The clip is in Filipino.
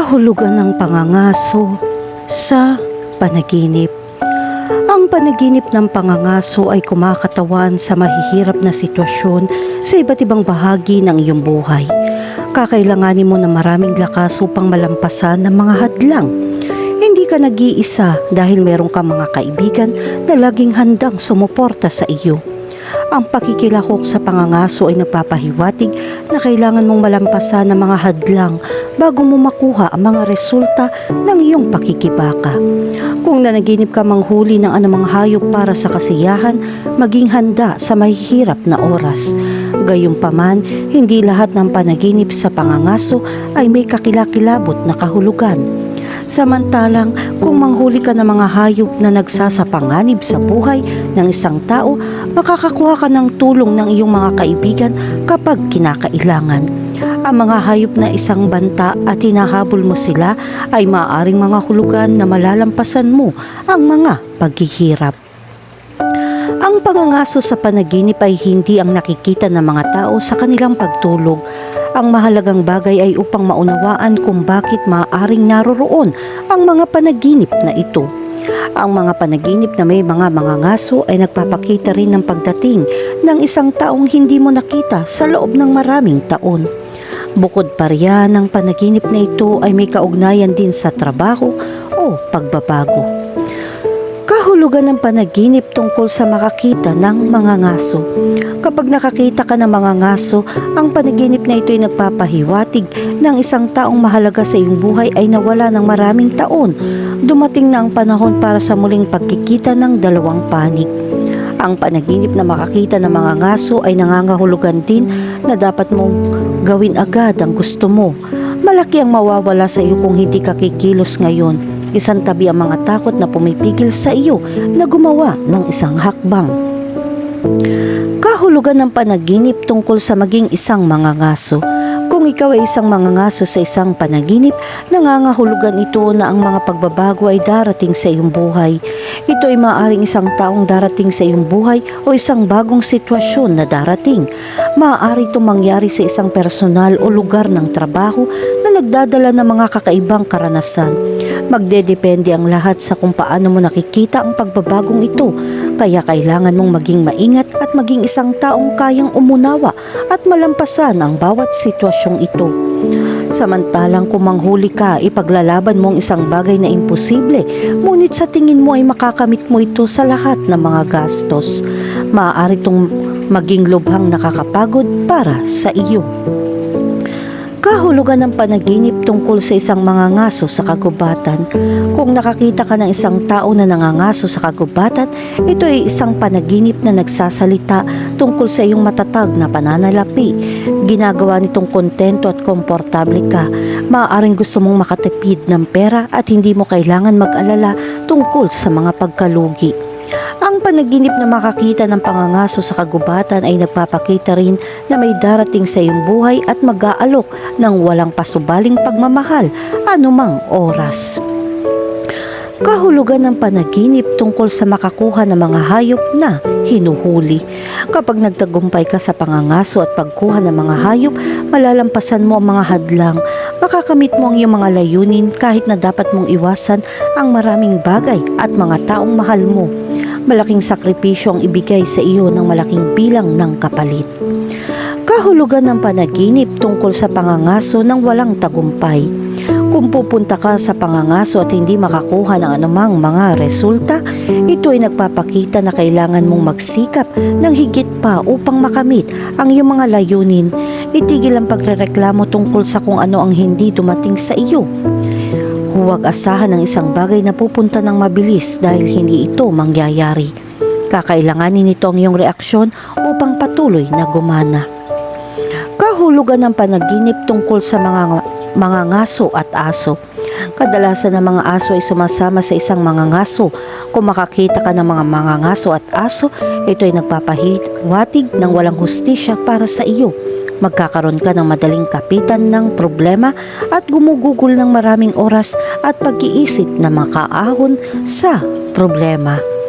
Kahulugan ng pangangaso sa panaginip. Ang panaginip ng pangangaso ay kumakatawan sa mahihirap na sitwasyon sa iba't ibang bahagi ng iyong buhay. Kakailanganin mo na maraming lakas upang malampasan ng mga hadlang. Hindi ka nag-iisa dahil meron kang mga kaibigan na laging handang sumuporta sa iyo. Ang pakikilahok sa pangangaso ay nagpapahiwatig na kailangan mong malampasan ng mga hadlang bago mo makuha ang mga resulta ng iyong pakikibaka. Kung nanaginip ka manghuli ng anumang hayop para sa kasiyahan, maging handa sa mahihirap na oras. Gayunpaman, hindi lahat ng panaginip sa pangangaso ay may kakilakilabot na kahulugan. Samantalang kung manghuli ka ng mga hayop na nagsasapanganib sa buhay ng isang tao, makakakuha ka ng tulong ng iyong mga kaibigan kapag kinakailangan. Ang mga hayop na isang banta at hinahabol mo sila ay maaaring mga hulugan na malalampasan mo ang mga paghihirap. Ang pangangaso sa panaginip ay hindi ang nakikita ng mga tao sa kanilang pagtulog. Ang mahalagang bagay ay upang maunawaan kung bakit maaaring naroroon ang mga panaginip na ito. Ang mga panaginip na may mga mangangaso ay nagpapakita rin ng pagdating ng isang taong hindi mo nakita sa loob ng maraming taon. Bukod pa riyan, ang panaginip na ito ay may kaugnayan din sa trabaho o pagbabago. Kahulugan ng panaginip tungkol sa makakita ng mga ngaso. Kapag nakakita ka ng mga ngaso, ang panaginip na ito ay nagpapahiwatig ng isang taong mahalaga sa iyong buhay ay nawala ng maraming taon. Dumating na ang panahon para sa muling pagkikita ng dalawang panig. Ang panaginip na makakita ng mga ngaso ay nangangahulugan din na dapat mong gawin agad ang gusto mo. Malaki ang mawawala sa iyo kung hindi ka kikilos ngayon. Isang tabi ang mga takot na pumipigil sa iyo na gumawa ng isang hakbang. Kahulugan ng panaginip tungkol sa maging isang mangangaso. Kung ikaw ay isang mangangaso sa isang panaginip, nangangahulugan ito na ang mga pagbabago ay darating sa iyong buhay. Ito ay maaaring isang taong darating sa iyong buhay o isang bagong sitwasyon na darating. Maaari itong mangyari sa isang personal o lugar ng trabaho na nagdadala ng mga kakaibang karanasan. Magdedepende ang lahat sa kung paano mo nakikita ang pagbabagong ito. Kaya kailangan mong maging maingat at maging isang taong kayang umunawa at malampasan ang bawat sitwasyong ito. Samantalang kung manghuli ka, ipaglalaban mo ang isang bagay na imposible, ngunit sa tingin mo ay makakamit mo ito sa lahat ng mga gastos. Maaari itong maging lubhang nakakapagod para sa iyo. Kahulugan ng panaginip tungkol sa isang mangangaso sa kagubatan. Kung nakakita ka ng isang tao na nangangaso sa kagubatan, ito ay isang panaginip na nagsasalita tungkol sa iyong matatag na pananalapi. Ginagawa nitong kontento at komportable ka. Maaaring gusto mong makatipid ng pera at hindi mo kailangan mag-alala tungkol sa mga pagkalugi. Ang panaginip na makakita ng pangangaso sa kagubatan ay nagpapakita rin na may darating sa iyong buhay at mag-aalok ng walang pasubaling pagmamahal anumang oras. Kahulugan ng panaginip tungkol sa makakuha ng mga hayop na hinuhuli. Kapag nagtagumpay ka sa pangangaso at pagkuha ng mga hayop, malalampasan mo ang mga hadlang. Makakamit mo ang iyong mga layunin kahit na dapat mong iwasan ang maraming bagay at mga taong mahal mo malaking sakripisyo ang ibigay sa iyo ng malaking bilang ng kapalit. Kahulugan ng panaginip tungkol sa pangangaso ng walang tagumpay. Kung pupunta ka sa pangangaso at hindi makakuha ng anumang mga resulta, ito ay nagpapakita na kailangan mong magsikap ng higit pa upang makamit ang iyong mga layunin. Itigil ang pagrereklamo tungkol sa kung ano ang hindi dumating sa iyo. Huwag asahan ng isang bagay na pupunta ng mabilis dahil hindi ito mangyayari. Kakailanganin nito ang iyong reaksyon upang patuloy na gumana. Kahulugan ng panaginip tungkol sa mga mga ngaso at aso. Kadalasan ng mga aso ay sumasama sa isang mga ngaso. Kung makakita ka ng mga mga ngaso at aso, ito ay nagpapahiwatig ng walang hustisya para sa iyo magkakaroon ka ng madaling kapitan ng problema at gumugugol ng maraming oras at pag-iisip na makaahon sa problema.